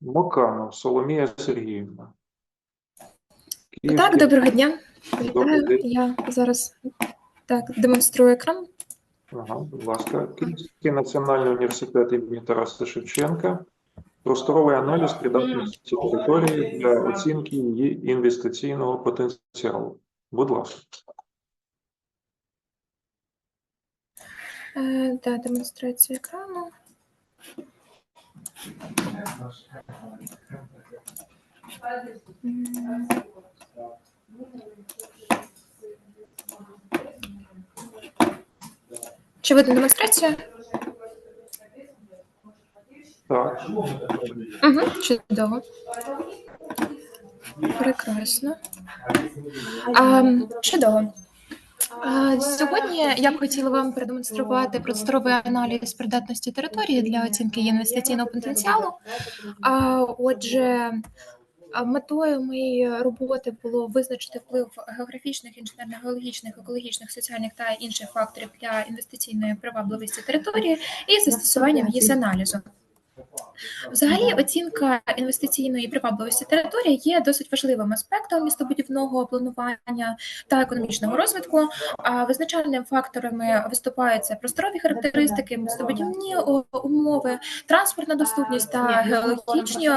Моканов Соломія Сергіївна. Так, доброго дня. Добрий Вітаю. день. Я зараз так демонструю екран. Ага, будь ласка. Київський національний університет імені Тараса Шевченка. Просторовий аналіз придатності території для оцінки її інвестиційного потенціалу. Будь ласка. Е, да, демонстрація екрану. Чи видно демонстрація? Так. Угу, чудово. Прекрасно. А, чудово. Сьогодні я б хотіла вам продемонструвати просторовий аналіз придатності території для оцінки інвестиційного потенціалу. Отже, метою моєї роботи було визначити вплив географічних, інженерних, геологічних, екологічних, соціальних та інших факторів для інвестиційної привабливості території і застосування її аналізу. Взагалі, оцінка інвестиційної привабливості території є досить важливим аспектом містобудівного планування та економічного розвитку. А визначальними факторами виступають це просторові характеристики, містобудівні умови, транспортна доступність та геологічні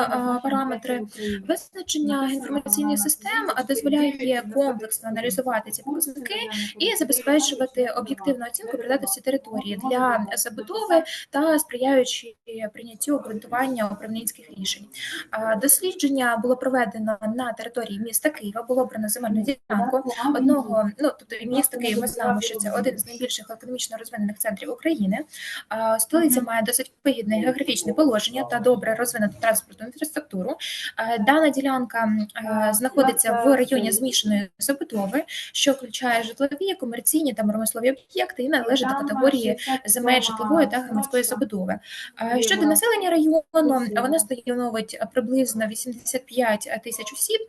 параметри. Визначення інформаційних систем дозволяє комплексно аналізувати ці показники і забезпечувати об'єктивну оцінку придатності території для забудови та сприяючи прийняттю обґрунтування управлінських рішень. Дослідження було проведено на території міста Києва. Було обрано земельну ділянку одного. Ну тобто місто Київ, ми знаємо, що це один з найбільших економічно розвинених центрів України. Столиця має досить вигідне географічне положення та добре розвинуту транспортну інфраструктуру. Дана ділянка знаходиться в районі змішаної забудови, що включає житлові, комерційні та промислові об'єкти і належить до категорії земель житлової та громадської забудови. Щодо населення району, вона становить приблизно 85 тисяч осіб,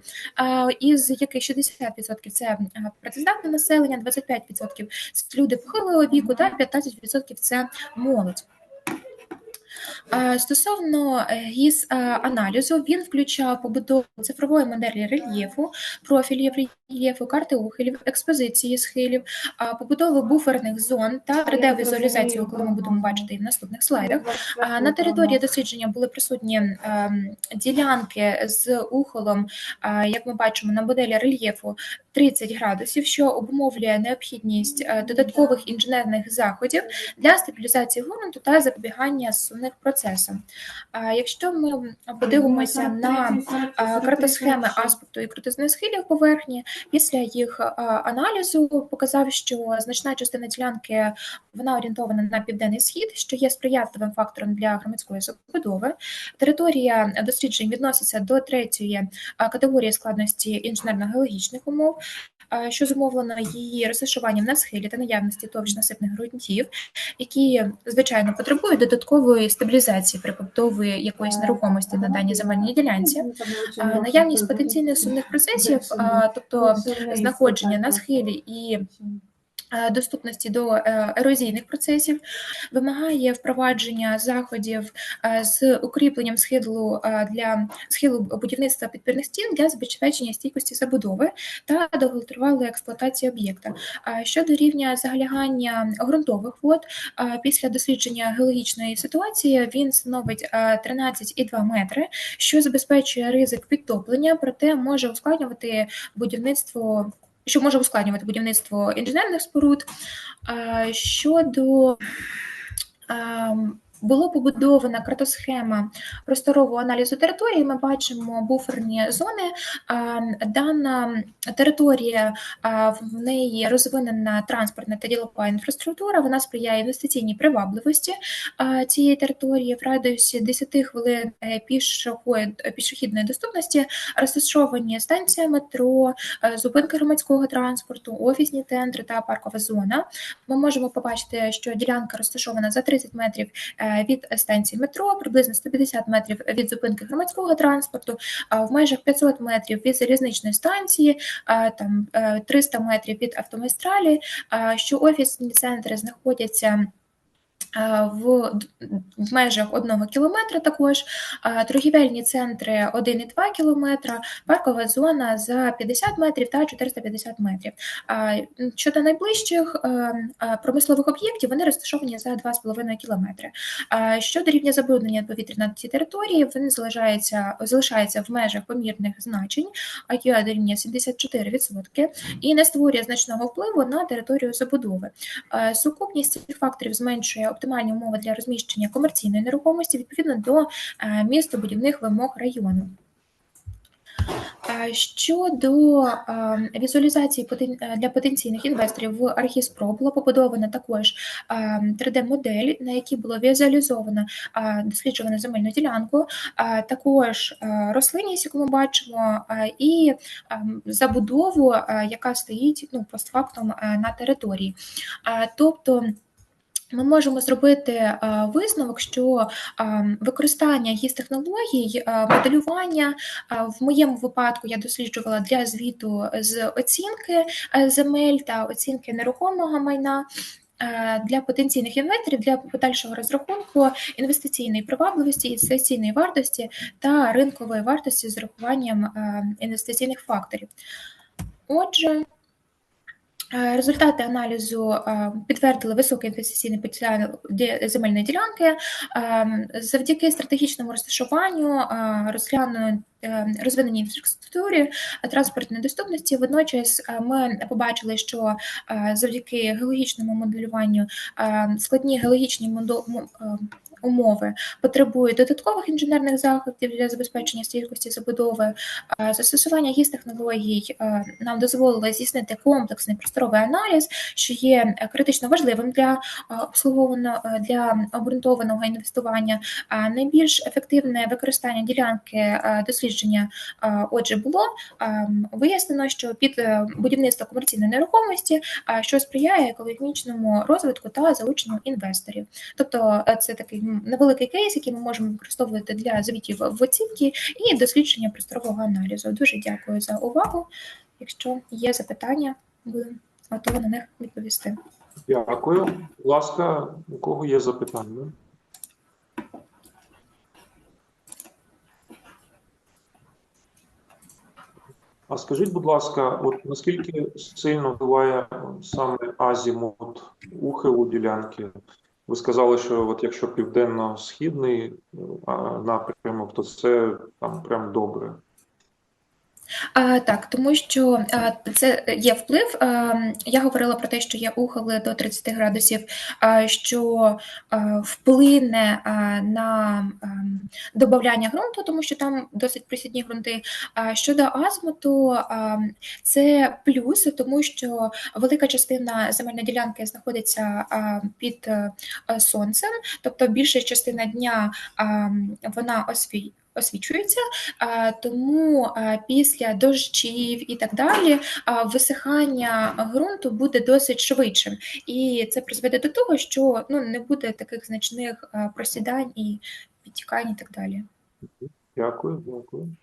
із яких 60% це а, працездатне населення, 25% це люди похилого віку та 15% це молодь. Стосовно е, гіс е, аналізу, він включав побудову цифрової моделі рельєфу, профілів рельєфу, карти ухилів, експозиції схилів, а, побудову буферних зон та 3D-візуалізацію, коли ми будемо бачити і в наступних слайдах. На території дослідження були присутні ем, ділянки з ухолом, як ми бачимо на моделі рельєфу 30 градусів, що обумовлює необхідність е, додаткових інженерних заходів для стабілізації ґрунту та запобігання сумних процесам. Якщо ми подивимося на картосхеми аспекту і крутизни схилів поверхні, після їх аналізу показав, що значна частина ділянки вона орієнтована на південний схід, що є сприятливим фактором для громадської забудови. Територія досліджень відноситься до третьої категорії складності інженерно-геологічних умов, що зумовлено її розташуванням на схилі та наявності товщ-насипних ґрунтів, які звичайно потребують додаткової стабілізації при побудові якоїсь нерухомості на даній земельній ділянці. Наявність потенційних сумних процесів, тобто знаходження на схилі і е, доступності до е, ерозійних процесів, вимагає впровадження заходів е, з укріпленням схилу е, для схилу будівництва підпірних стін для забезпечення стійкості забудови та довготривалої експлуатації об'єкта. Щодо рівня залягання ґрунтових вод, е, після дослідження геологічної ситуації він становить е, 13,2 метри, що забезпечує ризик підтоплення, проте може ускладнювати будівництво. Що може ускладнювати будівництво інженерних споруд. Щодо ем, було побудована картосхема просторового аналізу території. Ми бачимо буферні зони. Дана територія в неї розвинена транспортна та ділова інфраструктура. Вона сприяє інвестиційній привабливості цієї території в радіусі 10 хвилин е, пішохідної доступності розташовані станція метро, е, зупинки громадського транспорту, офісні центри та паркова зона. Ми можемо побачити, що ділянка розташована за 30 метрів е, від станції метро, приблизно 150 метрів від зупинки громадського транспорту, в межах 500 метрів від залізничної станції, там е, 300 метрів від автомагістралі, що офісні центри знаходяться е, в, в межах 1 кілометра також, е, торгівельні центри 1,2 кілометра, паркова зона за 50 метрів та 450 метрів. Е, Щодо найближчих е, е, промислових об'єктів, вони розташовані за 2,5 кілометри. Е, Щодо рівня забруднення повітря на цій території, він залишається, залишається в межах помірних значень, IQI дорівнює 74% і не створює значного впливу на територію забудови. Е, Сукупність цих факторів зменшує оптимальні умови для розміщення комерційної нерухомості відповідно до е, містобудівних вимог району. Е, Щодо е, візуалізації для потенційних інвесторів в Архізпро була побудована також е, 3D-модель, на якій було візуалізовано досліджувану земельну ділянку, також рослинність, яку ми бачимо, і забудову, яка стоїть ну, постфактум е, на території. Тобто ми можемо зробити висновок, що використання гіс технологій, моделювання в моєму випадку я досліджувала для звіту з оцінки е, земель та оцінки нерухомого майна. е, Для потенційних інвесторів для подальшого розрахунку інвестиційної привабливості, інвестиційної вартості та ринкової вартості з урахуванням е, інвестиційних факторів. Отже, Результати аналізу е, підтвердили високий інвестиційний потенціал земельної ділянки. Е, завдяки стратегічному розташуванню, е, розглянути розвиненій інфраструктурі, е, транспортної доступності. Водночас е, ми побачили, що е, завдяки геологічному моделюванню е, складні геологічні е, умови потребують додаткових інженерних заходів для забезпечення стійкості забудови. Е, Застосування гіс технологій е, нам дозволило здійснити комплексний просторовий аналіз, що є е, критично важливим для е, е, для обґрунтованого інвестування. Найбільш ефективне використання ділянки е, дослідження отже було вияснено, що під е, будівництво комерційної нерухомості, що сприяє екологічному розвитку та залученню інвесторів. Тобто е, це такий невеликий кейс, який ми можемо використовувати для звітів в оцінки і дослідження просторового аналізу. Дуже дякую за увагу. Якщо є запитання, буду готова на них відповісти. Дякую. Будь ласка, у кого є запитання? А скажіть, будь ласка, от наскільки сильно впливає саме азімут ухилу ділянки? Ви сказали, що от якщо південно-східний напрямок, то це там прям добре. А, так, тому що а, це є вплив. А, я говорила про те, що є ухили до 30 градусів, а, що а, вплине а, на а, додавання ґрунту, тому що там досить присідні ґрунти. А щодо азмуту, а, це плюс, тому що велика частина земельної ділянки знаходиться а, під е, сонцем, тобто більша частина дня а, вона освій. Освічується, тому після дощів і так далі висихання ґрунту буде досить швидшим, і це призведе до того, що ну не буде таких значних просідань і підтікань, і так далі. Дякую, дякую.